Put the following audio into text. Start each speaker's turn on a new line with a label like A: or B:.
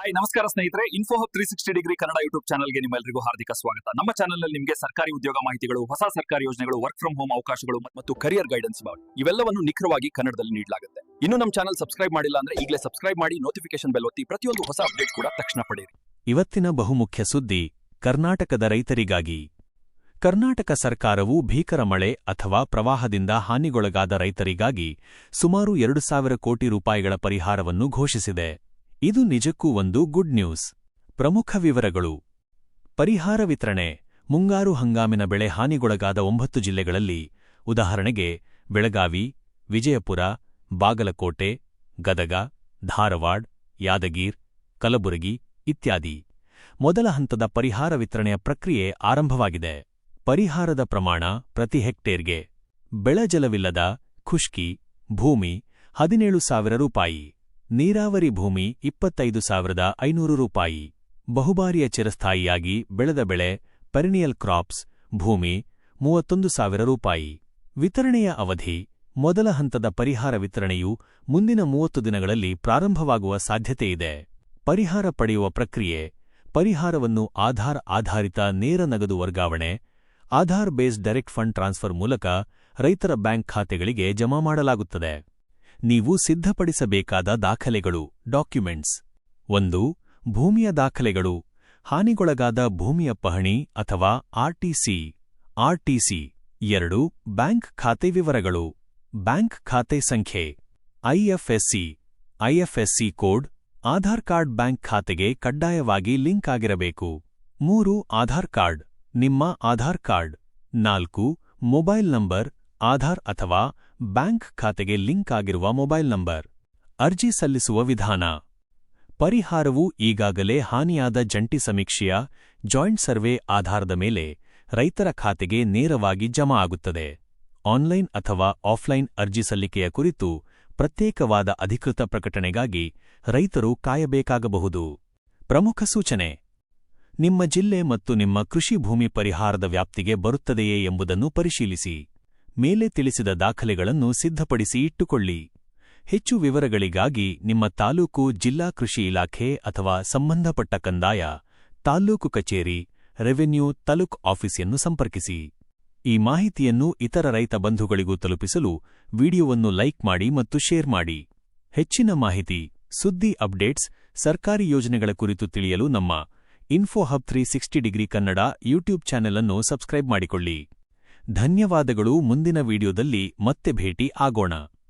A: Hi ನಮಸ್ಕಾರ ಸ್ನೇಹಿತರೆ. Info hub three sixty degree Kannada YouTube ಚಾನಲ್ಗೆ ನಿಮ್ಮೆಲ್ಲರಿಗೂ ಹಾರ್ದಿಕ ಸ್ವಾಗತ. ನಮ್ಮ ಚಾನಲ್ನಲ್ಲಿ ನಿಮಗೆ ಸರ್ಕಾರಿ ಉದ್ಯೋಗ ಮಾಹಿತಿಗಳು, ಹೊಸ ಸರ್ಕಾರಿ ಯೋಜನೆಗಳು ವರ್ಕ್ ಫ್ರಮ್ ಹೋಮ್ ಅವಕಾಶಗಳು ಮತ್ತು ಕರಿಯರ್ ಗೈಡೆನ್ಸ್ ಇವೆಲ್ಲವನ್ನು ನಿಖರವಾಗಿ ಕನ್ನಡದಲ್ಲಿ ನೀಡಲಾಗುತ್ತೆ. ಇನ್ನು ನಮ್ಮ ಚಾನಲ್ ಸಬ್ಸ್ಕ್ರೈಬ್ ಮಾಡಿಲ್ಲ ಅಂದ್ರೆ ಈಗಲೇ ಸಬ್ಸ್ಕ್ರೈಬ್ ಮಾಡಿ ನೋಟಿಫಿಕೇಶನ್ ಬೆಲ್ ಒತ್ತಿ ಪ್ರತಿಯೊಂದು ಹೊಸ ಅಪ್ಡೇಟ್ ಕೂಡ ತಕ್ಷಣ ಪಡೆಯಿರಿ.
B: ಇವತ್ತಿನ ಬಹುಮುಖ್ಯ ಸುದ್ದಿ, ಕರ್ನಾಟಕದ ರೈತರಿಗಾಗಿ. ಕರ್ನಾಟಕ ಸರ್ಕಾರವು ಭೀಕರ ಮಳೆ ಅಥವಾ ಪ್ರವಾಹದಿಂದ ಹಾನಿಗೊಳಗಾದ ರೈತರಿಗಾಗಿ ಸುಮಾರು ಎರಡು ಸಾವಿರ ಕೋಟಿ ರೂಪಾಯಿಗಳ ಪರಿಹಾರವನ್ನು ಘೋಷಿಸಿದೆ. ಇದು ನಿಜಕ್ಕೂ ಒಂದು ಗುಡ್ ನ್ಯೂಸ್. ಪ್ರಮುಖ ವಿವರಗಳು. ಪರಿಹಾರ ವಿತರಣೆ. ಮುಂಗಾರು ಹಂಗಾಮಿನ ಬೆಳೆ ಹಾನಿಗೊಳಗಾದ ಒಂಬತ್ತು ಜಿಲ್ಲೆಗಳಲ್ಲಿ ಉದಾಹರಣೆಗೆ ಬೆಳಗಾವಿ, ವಿಜಯಪುರ, ಬಾಗಲಕೋಟೆ, ಗದಗ, ಧಾರವಾಡ್, ಯಾದಗೀರ್, ಕಲಬುರಗಿ ಇತ್ಯಾದಿ. ಮೊದಲ ಹಂತದ ಪರಿಹಾರ ವಿತರಣೆಯ ಪ್ರಕ್ರಿಯೆ ಆರಂಭವಾಗಿದೆ. ಪರಿಹಾರದ ಪ್ರಮಾಣ ಪ್ರತಿ ಹೆಕ್ಟೇರ್ಗೆ. ಬೆಳಜಲವಿಲ್ಲದ ಖುಷ್ಕಿ, ಭೂಮಿ, ಹದಿನೇಳು ಸಾವಿರ ರೂಪಾಯಿ. ನೀರಾವರಿ ಭೂಮಿ ಇಪ್ಪತ್ತೈದು ಸಾವಿರದ ಐನೂರು ರೂಪಾಯಿ. ಬಹುಬಾರಿಯ ಚಿರಸ್ಥಾಯಿಯಾಗಿ ಬೆಳೆದ ಬೆಳೆ ಪೆರಿನಿಯಲ್ ಕ್ರಾಪ್ಸ್, ಭೂಮಿ ಮೂವತ್ತೊಂದು ಸಾವಿರ ರೂಪಾಯಿ. ವಿತರಣೆಯ ಅವಧಿ, ಮೊದಲ ಹಂತದ ಪರಿಹಾರ ವಿತರಣೆಯು ಮುಂದಿನ ಮೂವತ್ತು ದಿನಗಳಲ್ಲಿ ಪ್ರಾರಂಭವಾಗುವ ಸಾಧ್ಯತೆಯಿದೆ. ಪರಿಹಾರ ಪಡೆಯುವ ಪ್ರಕ್ರಿಯೆ, ಪರಿಹಾರವನ್ನು ಆಧಾರ್ ಆಧಾರಿತ ನೇರ ನಗದು ವರ್ಗಾವಣೆ, Aadhaar based direct fund transfer ಮೂಲಕ ರೈತರ ಬ್ಯಾಂಕ್ ಖಾತೆಗಳಿಗೆ ಜಮಾ ಮಾಡಲಾಗುತ್ತದೆ. ನೀವು ಸಿದ್ಧಪಡಿಸಬೇಕಾದ ದಾಖಲೆಗಳು ಡಾಕ್ಯುಮೆಂಟ್ಸ್ ಒಂದು, ಭೂಮಿಯ ದಾಖಲೆಗಳು. ಹಾನಿಗೊಳಗಾದ ಭೂಮಿಯ ಪಹಣಿ ಅಥವಾ ಆರ್ಟಿಸಿ ಆರ್ಟಿಸಿ ಎರಡು, ಬ್ಯಾಂಕ್ ಖಾತೆ ವಿವರಗಳು. ಬ್ಯಾಂಕ್ ಖಾತೆ ಸಂಖ್ಯೆ. IFSC IFSC code, Aadhaar card bank ಖಾತೆಗೆ ಕಡ್ಡಾಯವಾಗಿ ಲಿಂಕ್ ಆಗಿರಬೇಕು. ಮೂರು, ಆಧಾರ್ ಕಾರ್ಡ್. ನಿಮ್ಮ ಆಧಾರ್ ಕಾರ್ಡ್. ನಾಲ್ಕು, ಮೊಬೈಲ್ ನಂಬರ್, ಆಧಾರ್ ಅಥವಾ ಬ್ಯಾಂಕ್ ಖಾತೆಗೆ ಲಿಂಕ್ ಆಗಿರುವ ಮೊಬೈಲ್ ನಂಬರ್. ಅರ್ಜಿ ಸಲ್ಲಿಸುವ ವಿಧಾನ. ಪರಿಹಾರವು ಈಗಾಗಲೇ ಹಾನಿಯಾದ ಜಂಟಿ ಸಮೀಕ್ಷೆಯ ಜಾಯಿಂಟ್ ಸರ್ವೆ ಆಧಾರದ ಮೇಲೆ ರೈತರ ಖಾತೆಗೆ ನೇರವಾಗಿ ಜಮಾ ಆಗುತ್ತದೆ. ಆನ್ಲೈನ್ ಅಥವಾ ಆಫ್ಲೈನ್ ಅರ್ಜಿ ಸಲ್ಲಿಕೆಯ ಕುರಿತು ಪ್ರತ್ಯೇಕವಾದ ಅಧಿಕೃತ ಪ್ರಕಟಣೆಗಾಗಿ ರೈತರು ಕಾಯಬೇಕಾಗಬಹುದು. ಪ್ರಮುಖ ಸೂಚನೆ. ನಿಮ್ಮ ಜಿಲ್ಲೆ ಮತ್ತು ನಿಮ್ಮ ಕೃಷಿ ಭೂಮಿ ಪರಿಹಾರದ ವ್ಯಾಪ್ತಿಗೆ ಬರುತ್ತದೆಯೇ ಎಂಬುದನ್ನು ಪರಿಶೀಲಿಸಿ. ಮೇಲೆ ತಿಳಿಸಿದ ದಾಖಲೆಗಳನ್ನು ಸಿದ್ಧಪಡಿಸಿ ಇಟ್ಟುಕೊಳ್ಳಿ. ಹೆಚ್ಚು ವಿವರಗಳಿಗಾಗಿ ನಿಮ್ಮ ತಾಲೂಕು ಜಿಲ್ಲಾ ಕೃಷಿ ಇಲಾಖೆ ಅಥವಾ ಸಂಬಂಧಪಟ್ಟ ಕಂದಾಯ ತಾಲ್ಲೂಕು ಕಚೇರಿ, ರೆವೆನ್ಯೂ ತಾಲೂಕ್ ಆಫೀಸಿಯನ್ನು ಸಂಪರ್ಕಿಸಿ. ಈ ಮಾಹಿತಿಯನ್ನು ಇತರ ರೈತ ಬಂಧುಗಳಿಗೂ ತಲುಪಿಸಲು ವಿಡಿಯೋವನ್ನು ಲೈಕ್ ಮಾಡಿ ಮತ್ತು ಶೇರ್ ಮಾಡಿ. ಹೆಚ್ಚಿನ ಮಾಹಿತಿ, ಸುದ್ದಿ ಅಪ್ಡೇಟ್ಸ್, ಸರ್ಕಾರಿ ಯೋಜನೆಗಳ ಕುರಿತು ತಿಳಿಯಲು ನಮ್ಮ info hub three sixty degree Kannada YouTube channel ಅನ್ನು ಸಬ್ಸ್ಕ್ರೈಬ್ ಮಾಡಿಕೊಳ್ಳಿ. ಧನ್ಯವಾದಗಳು. ಮುಂದಿನ ವಿಡಿಯೋದಲ್ಲಿ ಮತ್ತೆ ಭೇಟಿ ಆಗೋಣ.